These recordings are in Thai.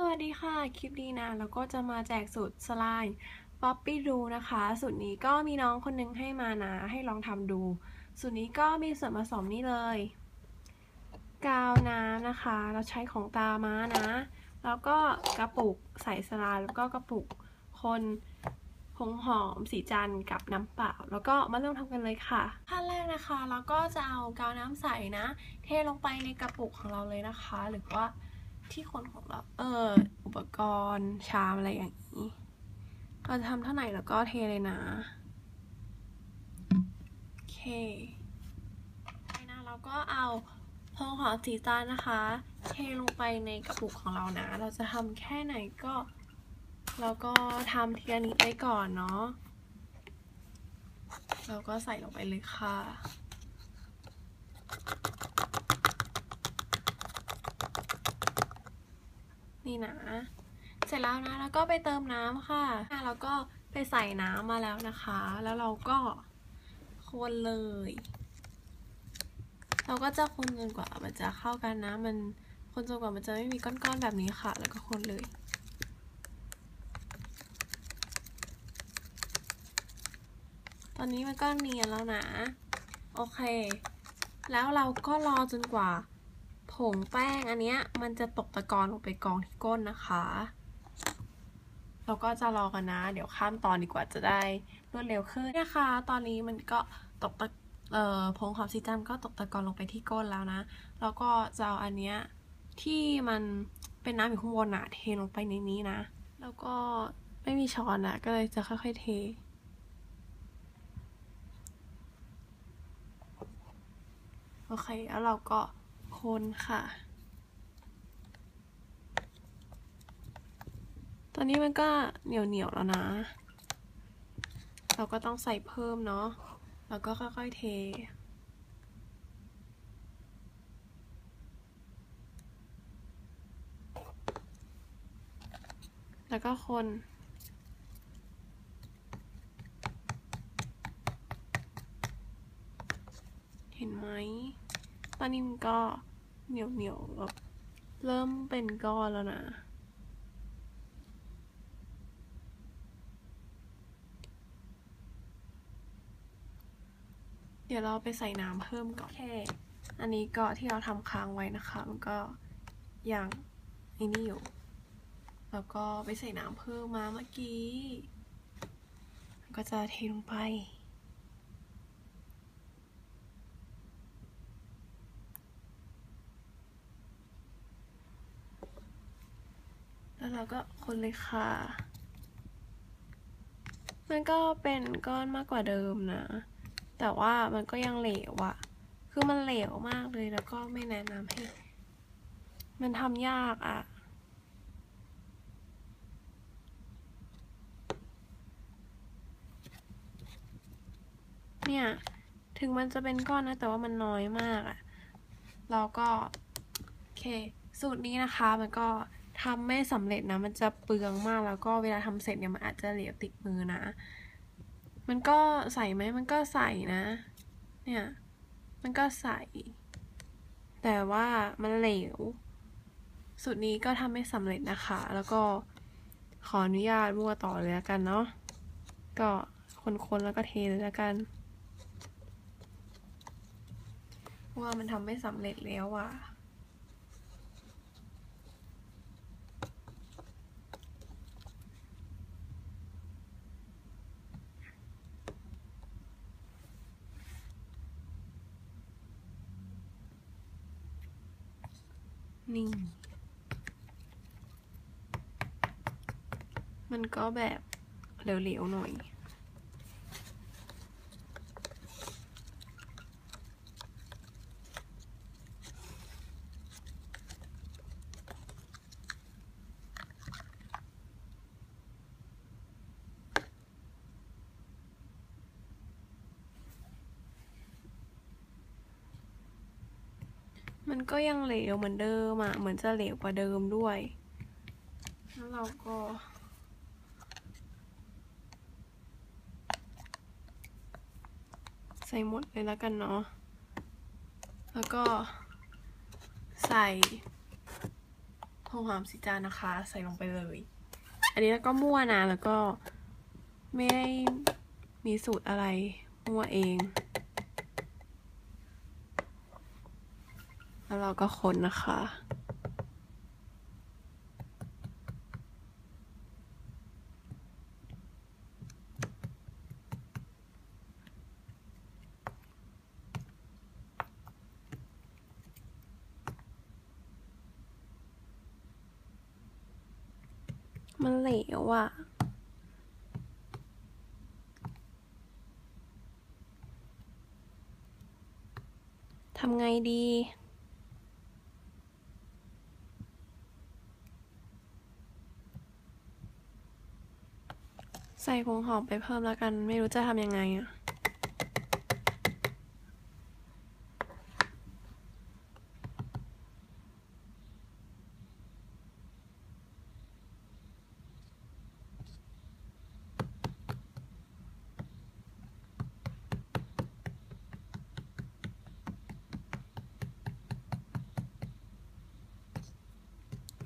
สวัสดีค่ะ คลิปนี้นะแล้วก็จะมาแจกสูตรสไลด์ป๊อปปี้ดูนะคะ สูตรนี้ก็มีน้องคนนึงให้มานะ ให้ลองทำดู สูตรนี้ก็มีส่วนผสมนี่เลย กาวน้ำนะคะ เราใช้ของตาม้านะ แล้วก็กระปุกใส่สไลด์แล้วก็กระปุกคนผงหอมสีจันทร์กับน้ำเปล่า แล้วก็มาเริ่มทำกันเลยค่ะขั้นแรกนะคะ เราก็จะเอากาวน้ำใสนะ เทลงไปในกระปุกของเราเลยนะคะ หรือว่า ที่คนของเราเอออุปกรณ์ชามอะไรอย่างนี้เราจะทำเท่าไหร่แล้วก็เทเลยนะโอเคไปนะเราก็เอาพองหอมสีจานนะคะ เทลงไปในกระปุกของเรานะ เราจะทำแค่ไหนก็เราก็ทำทีละนิดไปก่อนเนาะเราก็ใส่ลงไปเลยค่ะ นี่นะ เสร็จแล้วนะ แล้วก็ไปเติมน้ำค่ะแล้วก็ไปใส่น้ำมาแล้วนะคะ แล้วเราก็คนเลย เราก็จะคนจนกว่ามันจะเข้ากันนะ มันคนจนกว่ามันจะไม่มีก้อนๆแบบนี้ค่ะ แล้วก็คนเลยตอนนี้มันก็เนียนแล้วนะ โอเค แล้วเราก็รอจนกว่า ผงแป้งอันเนี้ยมันจะตกตะกอนลงไปกองที่ก้นนะคะ เราก็จะรอกันนะ เดี๋ยวข้ามตอนดีกว่าจะได้รวดเร็วขึ้นนะคะ ตอนนี้มันก็ตกตะเอ่อผงหอมสีจำก็ตกตะกอนลงไปที่ก้นแล้วนะ แล้วก็จะเอาอันเนี้ยที่มันเป็นน้ำอยู่ข้างบนอะเทลงไปในนี้นะ แล้วก็ไม่มีช้อนอะก็เลยจะค่อยๆเทโอเค แล้วเราก็ คนค่ะ ตอนนี้มันก็เหนียวเหนียวแล้วนะ เราก็ต้องใส่เพิ่มเนาะ แล้วก็ค่อยๆเทแล้วก็คน เห็นไหม ตอนนี้มันก็ เหนียวเหนียวแบบเริ่มเป็นก้อนแล้วนะ เดี๋ยวเราไปใส่น้ำเพิ่มก่อนโอเค อันนี้ก็ที่เราทำค้างไว้นะคะ มันก็ยังอ้นี่อยู่ แล้วก็ไปใส่น้ำเพิ่มมาเมื่อกี้ ก็จะเทลงไป แล้ว เราก็คนเลยค่ะ มันก็เป็นก้อนมากกว่าเดิมนะ แต่ว่ามันก็ยังเหลวอะคือมันเหลวมากเลยแล้วก็ไม่แนะนำให้ มันทำยากอะเนี่ย ถึงมันจะเป็นก้อนนะ แต่ว่ามันน้อยมากอะเราก็ โอเค สูตรนี้นะคะมันก็ ทำไม่สำเร็จนะ มันจะเปลืองมากแล้วก็เวลาทำเสร็จเนี่ยมันอาจจะเหลวติดมือนะ มันก็ใส่ไหมมันก็ใส่นะ เนี่ย มันก็ใส่ แต่ว่ามันเหลวสูตรนี้ก็ทำไม่สำเร็จนะคะ แล้วก็ขออนุญาตมั่วต่อเลยแล้วกันเนาะ ก็คนๆแล้วก็เทเลยแล้วกัน ว่ามันทำไม่สำเร็จแล้วอะ นี่มันก็แบบเหลวๆหน่อย มันก็ยังเหลวเหมือนเดิมอะ เหมือนจะเหลวกว่าเดิมด้วย แล้วเราก็ใส่หมดเลยแล้วกันเนาะ แล้วก็ใส่ผงหอมสีจานนะคะ ใส่ลงไปเลย อันนี้แล้วก็มั่วนะ แล้วก็ไม่ได้มีสูตรอะไรมั่วเอง แล้วเราก็คนนะคะ มันเหลวอะทำไงดี ใส่ผงหอมไปเพิ่มแล้วกัน ไม่รู้จะทำยังไงอะ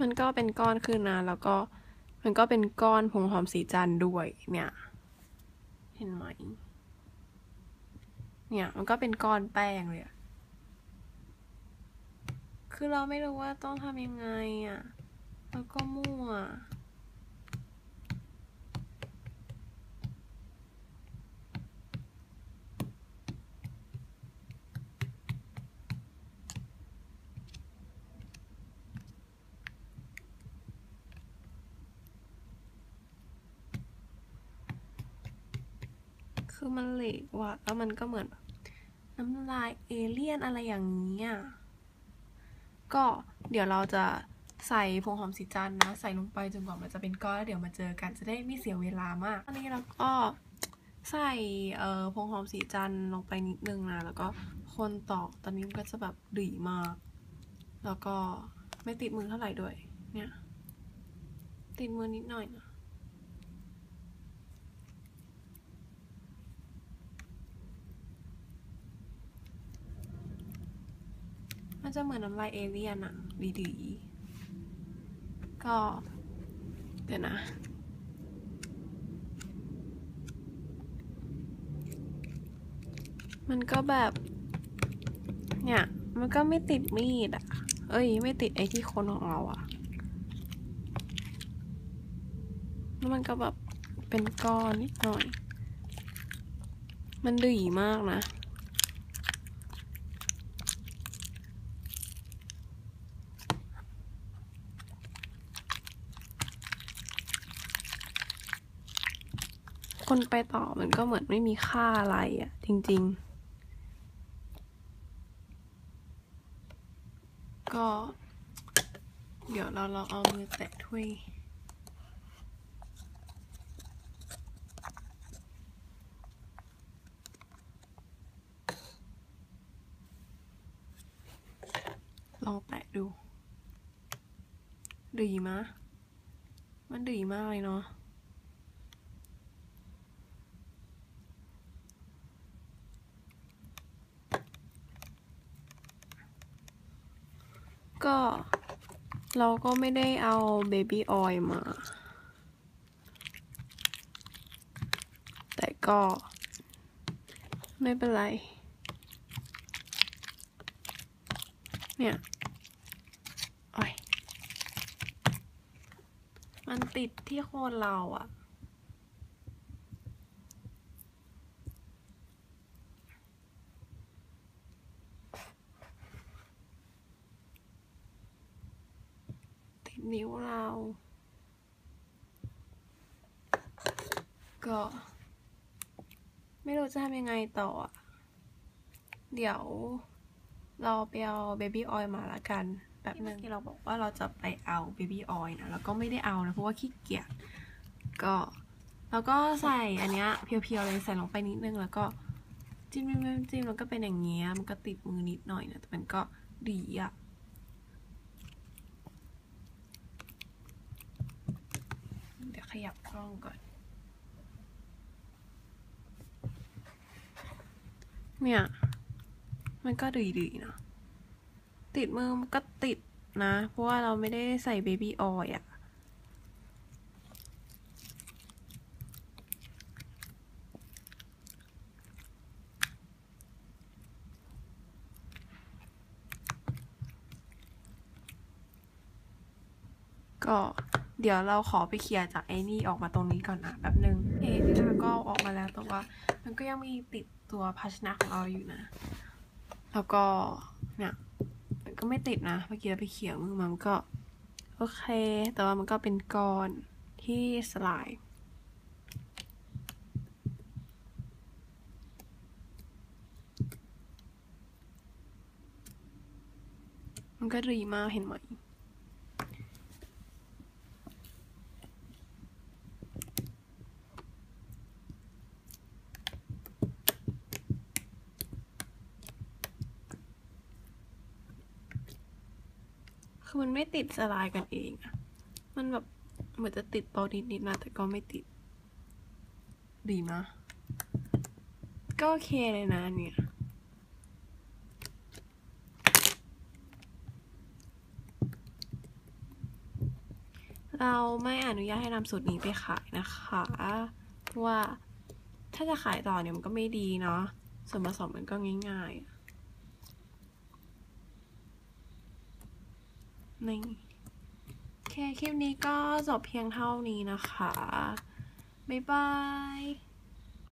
มันก็เป็นก้อนขึ้นนะแล้วก็ มันก็เป็นก้อนผงหอมสีจันด้วยเนี่ย เห็นไหม เนี่ย มันก็เป็นก้อนแป้งเลยอะคือเราไม่รู้ว่าต้องทำยังไงอะแล้วก็มั่ว คือมันเหลวอะแล้วมันก็เหมือนแบบน้ำลายเอเลี่ยนอะไรอย่างเงี้ยก็เดี๋ยวเราจะใส่ผงหอมสีจันนะ ใส่ลงไปจนกว่ามันจะเป็นก้อนแล้วเดี๋ยวมาเจอกันจะได้ไม่เสียเวลามากอันนี้เราก็ใส่เอ่อผงหอมสีจันลงไปนิดนึงนะแล้วก็คนต่อตอนนี้มันก็จะแบบดุยมาก แล้วก็ไม่ติดมือเท่าไหร่ด้วย เนี่ย ติดมือนิดหน่อยนะ จะเหมือนน้ำลายเอเลี่ยนอะดีๆ ก็เดี๋ยวนะ มันก็แบบ เนี่ย มันก็ไม่ติดมีดอะเอ้ย ไม่ติดไอ้ที่คนของเราอะแล้วมันก็แบบเป็นก้อนนิดหน่อย มันดีมากนะ คนไปต่อมันก็เหมือนไม่มีค่าอะไรอะ่ะจริง ๆ ก็ เดี๋ยวเราลองเอามือแตะถ้วยลองแตะดูดีมะมันดีมากเลยเนาะ ก็ เราก็ไม่ได้เอาเบบี้ออยมา แต่ก็ ไม่เป็นไร เนี่ยอ้ยมันติดที่โคนเราอะ นิ้วเรา ก็ ไม่รู้จะทำยังไงต่อ เดี๋ยว เราไปเอาเบบี้ออยล์มาละกันแบบนึงที่เราบอกว่าเราจะไปเอาเบบี้ออยล์นะแล้วก็ไม่ได้เอานะเพราะว่าขี้เกียจก็แล้วก็ใส่อันเนี้ยเพียวๆเลยใส่ลงไปนิดนึงแล้วก็จิ้มจิ้มจิ้มจิ้มแล้วก็เป็นอย่างเงี้ยมันก็ติดมือนิดหน่อยนะแต่มันก็ดีอะเดี๋ ยวขยับกล้องก่อน เนี่ย มันก็ดีๆนะติดมือมันก็ติดนะ เพราะว่าเราไม่ได้ใส่เบบี้ออยอะก็ เดี๋ยวเราขอไปเคลียร์จากไอ้นี่ออกมาตรงนี้ก่อนนะแป๊บนึงเอ๊ะนี่นะก็ออกมาแล้วแต่ว่า มันก็ยังมีติดตัวภาชนะของเราอยู่นะ แล้วก็เนี่ยมันก็ไม่ติดนะเมื่อกี้เราไปเขี่ยมือมามันก็โอเค แต่ว่ามันก็เป็นก้อนที่สลายมันก็ดีมากเห็นไหม คือมันไม่ติดสลายกันเองอะมันแบบเหมือนจะติดโตะนิดๆนะแต่ก็ไม่ติด ดีนะ ก็โอเคเลยนะอันเนี่ยเราไม่อนุญาตให้นำสูตรนี้ไปขายนะคะเพราะว่าถ้าจะขายต่อเนี่ยมันก็ไม่ดีเนาะส่วนผสมมันก็ง่ายๆอะ นี่โอเคคลิปนี้ก็จบเพียงเท่านี้นะคะ บ๊ายบาย